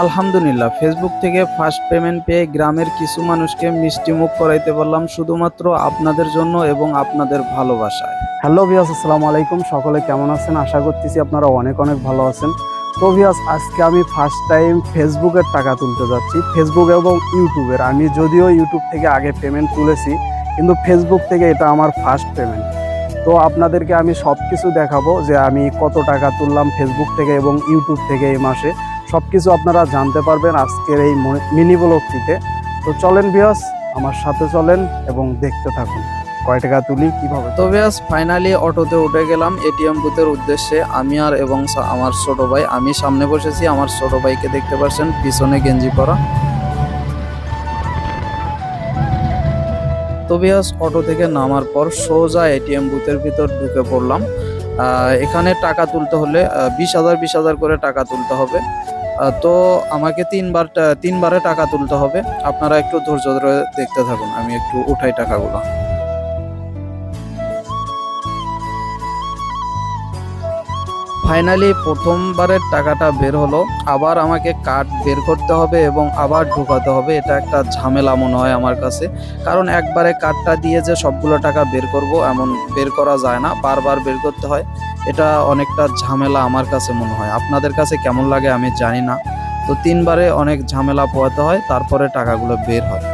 আলহামদুলিল্লাহ ফেসবুক থেকে first payment পেয়ে গ্রামের কিছু মানুষকে মিষ্টি মুখ করাইতে পারলাম শুধুমাত্র আপনাদের জন্য এবং আপনাদের ভালোবাসায়। হ্যালো ভিয়াস আসসালামু আলাইকুম। সকলে কেমন আছেন? আশা করতেছি আপনারা অনেক অনেক ভালো আছেন। তো ভিয়াস আজকে আমি ফার্স্ট টাইম ফেসবুকের টাকা তুলতে যাচ্ছি। ফেসবুক এবং ইউটিউবের আমি যদিও ইউটিউব থেকে আগে পেমেন্ট তুলেছি, কিন্তু ফেসবুক থেকে এটা আমার ফার্স্ট পেমেন্ট তো আপনাদেরকে আমি সব কিছু দেখাবো যে আমি কত টাকা তুললাম ফেসবুক থেকে এবং ইউটিউব থেকে এই মাসে। সব কিছু আপনারা জানতে পারবেন আজকের এই মিনি ব্লগটিতে। তো চলেন ভিয়াস আমার সাথে চলেন এবং দেখতে থাকুন। কয় টাকা তুলি, কীভাবে তো ব্যাস ফাইনালি অটোতে উঠে গেলাম এটিএম বুথের উদ্দেশ্যে। আমি আর এবং আমার ছোট ভাই, আমি সামনে বসেছি, আমার ছোট ভাইকে দেখতে পাচ্ছেন, পিছনে গেঞ্জি পরা। তো বিয়াস অটো থেকে নামার পর সোজা এটিএম বুথের ভিতর ঢুকে পড়লাম। এখানে টাকা তুলতে হলে বিশ হাজার বিশ হাজার করে টাকা তুলতে হবে। তো আমাকে তিনবার তিনবারে টাকা তুলতে হবে। আপনারা একটু ধৈর্য ধরে দেখতে থাকুন, আমি একটু উঠাই টাকাগুলো। ফাইনালি প্রথমবারের টাকাটা বের হলো। আবার আমাকে কার্ড বের করতে হবে এবং আবার ঢোকাতে হবে। এটা একটা ঝামেলা মনে হয় আমার কাছে। কারণ একবারে কার্ডটা দিয়ে যে সবগুলো টাকা বের করব, এমন বের করা যায় না। বারবার বের করতে হয়। এটা অনেকটা ঝামেলা আমার কাছে মনে হয়। আপনাদের কাছে কেমন লাগে আমি জানি না। তো তিনবারে অনেক ঝামেলা পোয়াতে হয়, তারপরে টাকাগুলো বের হয়।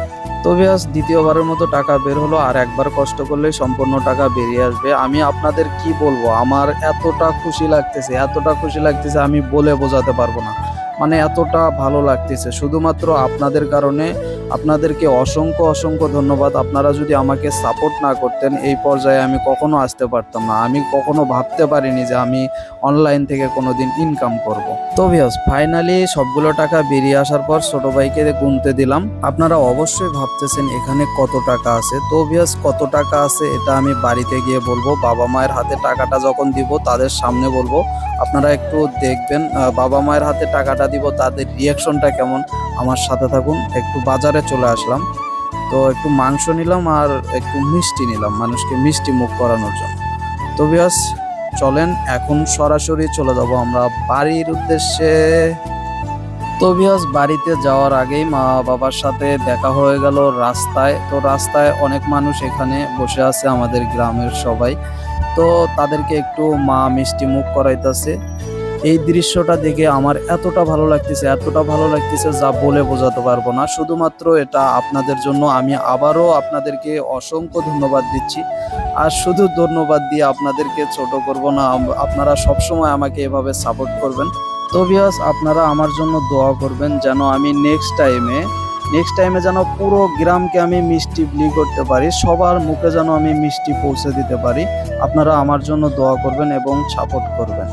তো বিয়াস, দ্বিতীয়বারের মতো টাকা বের হলো আর একবার কষ্ট করলেই সম্পূর্ণ টাকা বেরিয়ে আসবে। আমি আপনাদের কি বলব? আমার এতটা খুশি লাগতেছে, এতটা খুশি লাগতেছে আমি বলে বোঝাতে পারব না। মানে এতটা ভালো লাগতেছে। শুধুমাত্র আপনাদের কারণে আপনাদেরকে অসংখ্য অসংখ্য ধন্যবাদ। আপনারা যদি আমাকে সাপোর্ট না করতেন, এই পর্যায়ে আমি কখনো আসতে পারতাম না। আমি কখনো ভাবতে পারিনি যে আমি অনলাইন থেকে কোনো দিন ইনকাম করব। তো ভিয়াস ফাইনালি সবগুলো টাকা বেরিয়ে আসার পর ছোট ভাইকে গুনতে দিলাম। আপনারা অবশ্যই ভাবতেছেন এখানে কত টাকা আছে। তো ভিয়াস কত টাকা আছে এটা আমি বাড়িতে গিয়ে বলব। বাবা মায়ের হাতে টাকাটা যখন দিব, তাদের সামনে বলব। আপনারা একটু দেখবেন বাবা মায়ের হাতে টাকাটা দিব, তাদের রিয়াকশনটা কেমন? আমার সাথে থাকুন। একটু বাজারে চলে আসলাম। তো একটু মাংস নিলাম আর একটু মিষ্টি নিলাম, মানুষকে মিষ্টি মুখ করানোর জন্য। তো ভিয়াস চলেন, এখন সরাসরি চলে যাব আমরা বাড়ির উদ্দেশ্যে। তো বাড়িতে যাওয়ার আগেই মা বাবার সাথে দেখা হয়ে গেল রাস্তায়। তো রাস্তায় অনেক মানুষ এখানে বসে আছে আমাদের গ্রামের সবাই। তো তাদেরকে একটু মা মিষ্টি মুখ করাইতেছে। এই দৃশ্যটা দেখে আমার এতটা ভালো লাগতেছে, এতটা ভালো লাগতেছে যা বলে বোঝাতে পারব না। শুধুমাত্র এটা আপনাদের জন্য আমি আবারও আপনাদেরকে অসংখ্য ধন্যবাদ দিচ্ছি। আর শুধু ধন্যবাদ দিয়ে আপনাদেরকে ছোট করব না আপনারা সবসময় আমাকে এভাবে সাপোর্ট করবেন। তো বিয়াস আপনারা আমার জন্য দোয়া করবেন যেন আমি নেক্সট টাইমে নেক্সট টাইমে যেন পুরো গ্রামকে আমি মিষ্টি বিলি করতে পারি, সবার মুখে যেন আমি মিষ্টি পৌঁছে দিতে পারি। আপনারা আমার জন্য দোয়া করবেন এবং সাপোর্ট করবেন।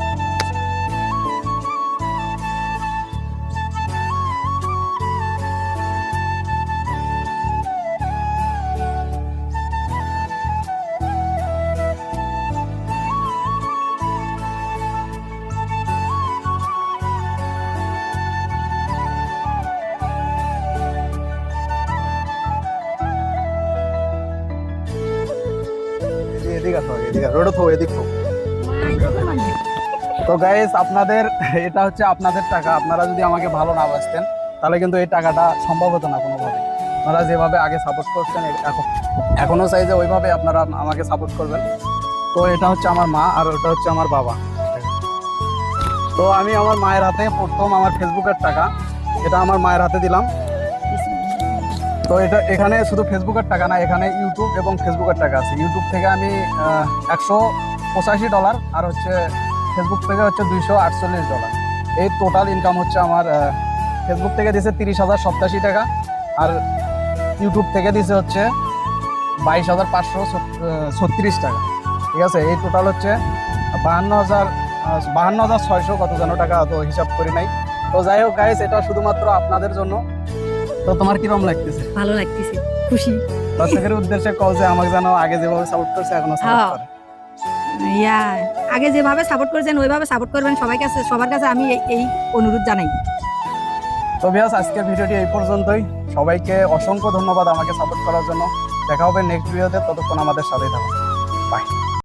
আসো এদিক এদিক থো। তো গাইস আপনাদের, এটা হচ্ছে আপনাদের টাকা। আপনারা যদি আমাকে ভালো না বাসতেন তাহলে কিন্তু এই টাকাটা সম্ভব হতো না কোনোভাবে। আপনারা যেভাবে আগে সাপোর্ট করছেন এখন এখনও চাই যে ওইভাবে আপনারা আমাকে সাপোর্ট করবেন। তো এটা হচ্ছে আমার মা, আর ওটা হচ্ছে আমার বাবা। তো আমি আমার মায়ের হাতে প্রথম আমার ফেসবুকের টাকা। এটা আমার মায়ের হাতে দিলাম। তো এটা এখানে শুধু ফেসবুকের টাকা না, এখানে ইউটিউব এবং ফেসবুকের টাকা আছে। ইউটিউব থেকে আমি একশো পঁচাশি ডলার আর হচ্ছে ফেসবুক থেকে হচ্ছে দুইশো আটচল্লিশ ডলার এই টোটাল ইনকাম হচ্ছে আমার ফেসবুক থেকে দিয়েছে তিরিশ হাজার সপ্তাশি টাকা আর ইউটিউব থেকে দিয়েছে হচ্ছে বাইশ হাজার পাঁচশো ছত্রিশ টাকা। ঠিক আছে? এই টোটাল হচ্ছে বাহান্ন হাজার বাহান্ন হাজার ছয়শো কত যেন টাকা তো হিসাব করি নাই। তো যাই হোক গাইস এটা শুধুমাত্র আপনাদের জন্য। তো তোমার কিরম লাগতেছে? ভালো লাগতেছে খুশি। দর্শকের উদ্দেশ্যে কও যে আমাকে যেন আগে যেভাবে সাপোর্ট করছে এখনও সাপোর্ট হ্যাঁ। করে। ইয়া আগে যেভাবে সাপোর্ট করেছেন ওইভাবে সাপোর্ট করবেন। সবাই কাছে সবার কাছে আমি এই- এই অনুরোধ জানাই। তো বিয়াস আজকের ভিডিওটি এই পর্যন্তই। সবাইকে অসংখ্য ধন্যবাদ আমাকে সাপোর্ট করার জন্য। দেখা হবে নেক্সট ভিডিওতে ততক্ষণ আমাদের সাথেই থাকুন। বাই